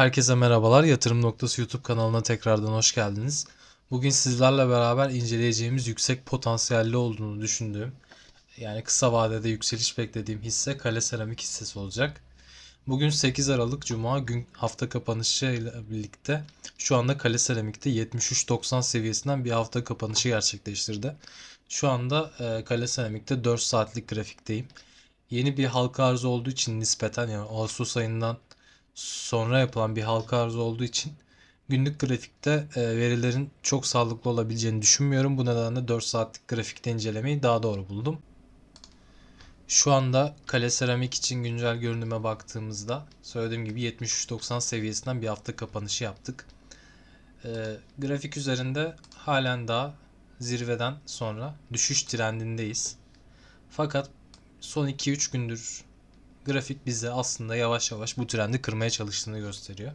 Herkese merhabalar. Yatırım Noktası YouTube kanalına tekrardan hoş geldiniz. Bugün sizlerle beraber inceleyeceğimiz yüksek potansiyelli olduğunu düşündüğüm, yani kısa vadede yükseliş beklediğim hisse Kale Seramik hissesi olacak. Bugün 8 Aralık Cuma gün hafta kapanışı ile birlikte şu anda Kale Seramik'te 73.90 seviyesinden bir hafta kapanışı gerçekleştirdi. Şu anda e, Kale Seramik'te 4 saatlik grafikteyim. Yeni bir halka arz olduğu için nispeten yani Ağustos ayından sonra yapılan bir halka arz olduğu için günlük grafikte e, verilerin çok sağlıklı olabileceğini düşünmüyorum. Bu nedenle 4 saatlik grafikte incelemeyi daha doğru buldum. Şu anda Kale Seramik için güncel görünüme baktığımızda söylediğim gibi 73.90 seviyesinden bir hafta kapanışı yaptık. E, grafik üzerinde halen daha zirveden sonra düşüş trendindeyiz. Fakat son 2-3 gündür grafik bize aslında yavaş yavaş bu trendi kırmaya çalıştığını gösteriyor.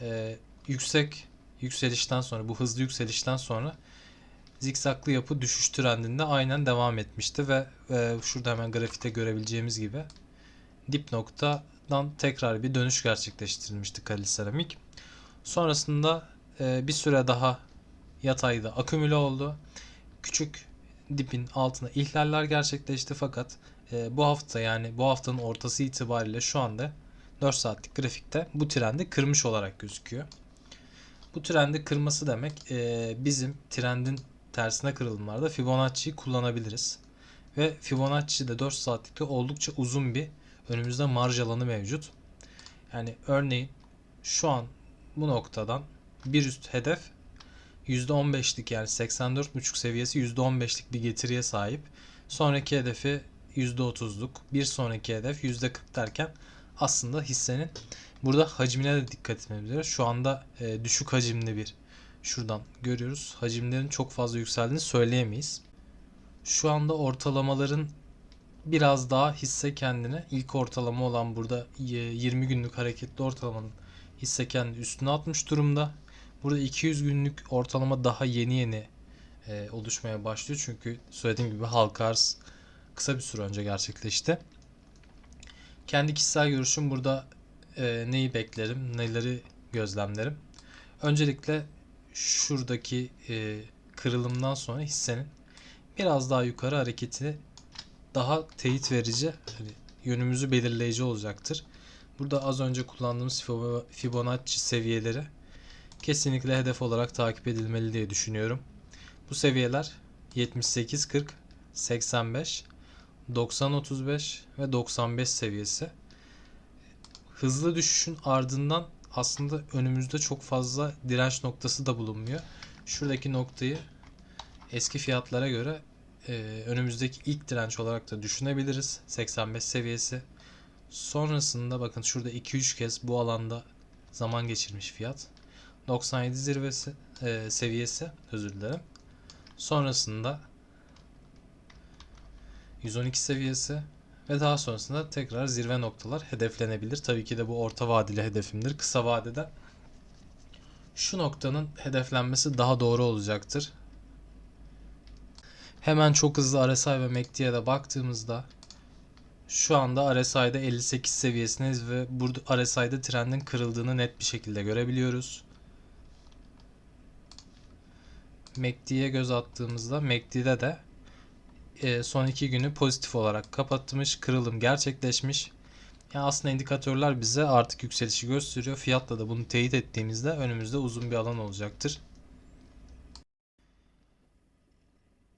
Ee, yüksek yükselişten sonra bu hızlı yükselişten sonra zikzaklı yapı düşüş trendinde aynen devam etmişti ve e, şurada hemen grafikte görebileceğimiz gibi dip noktadan tekrar bir dönüş gerçekleştirilmişti Kali Seramik. Sonrasında e, bir süre daha yatayda akümüle oldu. Küçük dipin altına ihlaller gerçekleşti fakat e, bu hafta yani bu haftanın ortası itibariyle şu anda 4 saatlik grafikte bu trendi kırmış olarak gözüküyor. Bu trendi kırması demek e, bizim trendin tersine kırılımlarda Fibonacci'yi kullanabiliriz. Ve Fibonacci'de 4 saatlikte oldukça uzun bir önümüzde marj alanı mevcut. Yani örneğin şu an bu noktadan bir üst hedef %15'lik yani 84.5 seviyesi %15'lik bir getiriye sahip. Sonraki hedefi %30'luk, bir sonraki hedef %40 derken aslında hissenin burada hacmine de dikkat etmemiz. Şu anda e, düşük hacimli bir şuradan görüyoruz. Hacimlerin çok fazla yükseldiğini söyleyemeyiz. Şu anda ortalamaların biraz daha hisse kendine ilk ortalama olan burada 20 günlük hareketli ortalamanın hisse kendini üstüne atmış durumda. Burada 200 günlük ortalama daha yeni yeni e, oluşmaya başlıyor. Çünkü söylediğim gibi halka arz kısa bir süre önce gerçekleşti. Kendi kişisel görüşüm burada e, neyi beklerim, neleri gözlemlerim. Öncelikle şuradaki e, kırılımdan sonra hissenin biraz daha yukarı hareketi daha teyit verici, hani yönümüzü belirleyici olacaktır. Burada az önce kullandığımız Fibonacci seviyeleri kesinlikle hedef olarak takip edilmeli diye düşünüyorum. Bu seviyeler 78 40 85 90-35 ve 95 seviyesi. Hızlı düşüşün ardından aslında önümüzde çok fazla direnç noktası da bulunmuyor. Şuradaki noktayı eski fiyatlara göre e, önümüzdeki ilk direnç olarak da düşünebiliriz. 85 seviyesi. Sonrasında bakın şurada 2-3 kez bu alanda zaman geçirmiş fiyat. 97 zirvesi e, seviyesi özür dilerim. Sonrasında 112 seviyesi ve daha sonrasında tekrar zirve noktalar hedeflenebilir. Tabii ki de bu orta vadeli hedefimdir. Kısa vadede şu noktanın hedeflenmesi daha doğru olacaktır. Hemen çok hızlı RSI ve MACD'ye de baktığımızda şu anda RSI'de 58 seviyesindeyiz ve burada RSI'de trendin kırıldığını net bir şekilde görebiliyoruz. MACD'ye göz attığımızda MACD'de de e, son iki günü pozitif olarak kapatmış. Kırılım gerçekleşmiş. Yani aslında indikatörler bize artık yükselişi gösteriyor. Fiyatla da bunu teyit ettiğimizde önümüzde uzun bir alan olacaktır.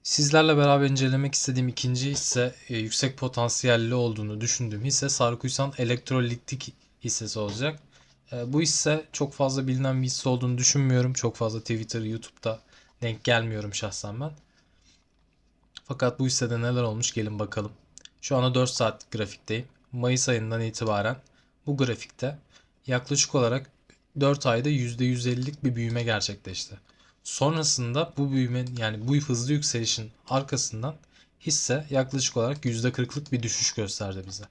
Sizlerle beraber incelemek istediğim ikinci hisse e, yüksek potansiyelli olduğunu düşündüğüm hisse Sarkuysan Elektrolitik hissesi olacak. E, bu hisse çok fazla bilinen bir hisse olduğunu düşünmüyorum. Çok fazla Twitter, YouTube'da denk gelmiyorum şahsen ben. Fakat bu hissede neler olmuş gelin bakalım. Şu anda 4 saatlik grafikteyim. Mayıs ayından itibaren bu grafikte yaklaşık olarak 4 ayda %150'lik bir büyüme gerçekleşti. Sonrasında bu büyüme yani bu hızlı yükselişin arkasından hisse yaklaşık olarak %40'lık bir düşüş gösterdi bize.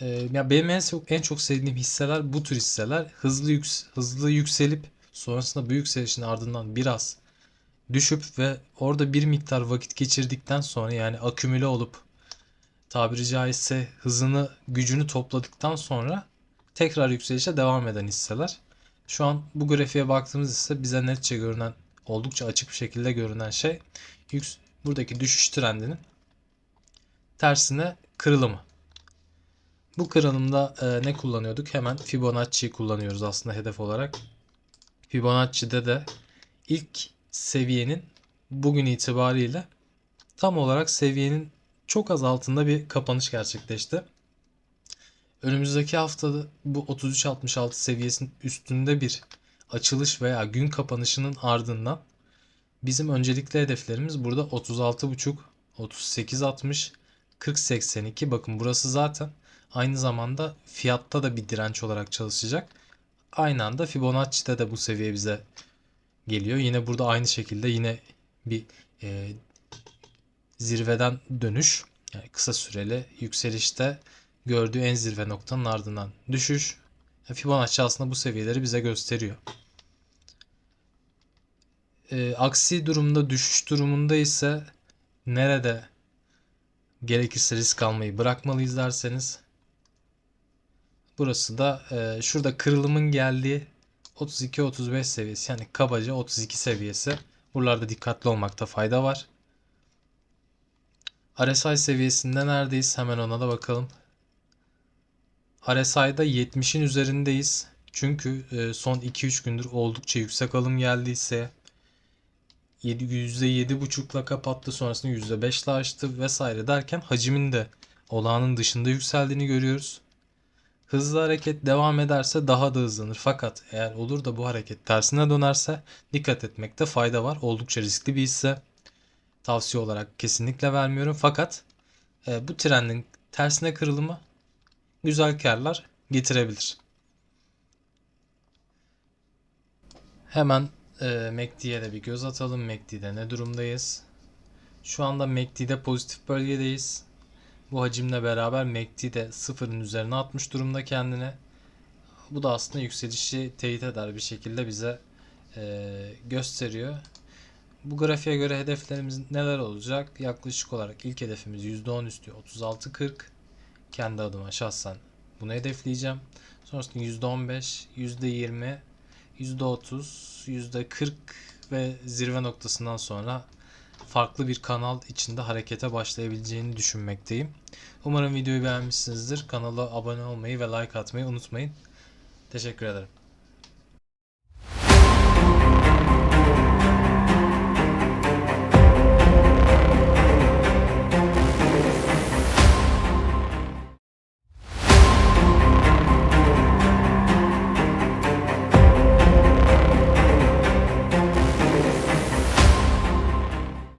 Ee, ya benim en çok en çok sevdiğim hisseler bu tür hisseler hızlı yüks hızlı yükselip sonrasında bu yükselişin ardından biraz düşüp ve orada bir miktar vakit geçirdikten sonra yani akümüle olup tabiri caizse hızını gücünü topladıktan sonra tekrar yükselişe devam eden hisseler. Şu an bu grafiğe baktığımız ise bize netçe görünen, oldukça açık bir şekilde görünen şey buradaki düşüş trendinin tersine kırılımı. Bu kırılımda e, ne kullanıyorduk? Hemen Fibonacci'yi kullanıyoruz aslında hedef olarak. Fibonacci'de de ilk seviyenin bugün itibariyle tam olarak seviyenin çok az altında bir kapanış gerçekleşti. Önümüzdeki haftada bu 33.66 seviyesinin üstünde bir açılış veya gün kapanışının ardından bizim öncelikli hedeflerimiz burada 36.5, 38.60, 40.82. Bakın burası zaten aynı zamanda fiyatta da bir direnç olarak çalışacak. Aynı anda Fibonacci'de de bu seviye bize geliyor. Yine burada aynı şekilde yine bir e, zirveden dönüş. Yani kısa süreli yükselişte gördüğü en zirve noktanın ardından düşüş. Fibonacci aslında bu seviyeleri bize gösteriyor. E, aksi durumda düşüş durumunda ise nerede gerekirse risk almayı bırakmalıyız derseniz burası da e, şurada kırılımın geldiği 32-35 seviyesi yani kabaca 32 seviyesi. Buralarda dikkatli olmakta fayda var. RSI seviyesinde neredeyiz? Hemen ona da bakalım. RSI'da 70'in üzerindeyiz. Çünkü e, son 2-3 gündür oldukça yüksek alım geldiyse %7,5'la kapattı sonrasında %5'le açtı vesaire derken hacimin de olağanın dışında yükseldiğini görüyoruz. Hızlı hareket devam ederse daha da hızlanır. Fakat eğer olur da bu hareket tersine dönerse dikkat etmekte fayda var. Oldukça riskli bir hisse. Tavsiye olarak kesinlikle vermiyorum. Fakat e, bu trendin tersine kırılımı güzel karlar getirebilir. Hemen e, MACD'ye de bir göz atalım. MACD'de ne durumdayız? Şu anda MACD'de pozitif bölgedeyiz. Bu hacimle beraber MACD de sıfırın üzerine atmış durumda kendine. Bu da aslında yükselişi teyit eder bir şekilde bize e, gösteriyor. Bu grafiğe göre hedeflerimiz neler olacak? Yaklaşık olarak ilk hedefimiz %10 üstü 36.40. Kendi adıma şahsen bunu hedefleyeceğim. Sonrasında %15, %20, %30, %40 ve zirve noktasından sonra farklı bir kanal içinde harekete başlayabileceğini düşünmekteyim. Umarım videoyu beğenmişsinizdir. Kanala abone olmayı ve like atmayı unutmayın. Teşekkür ederim.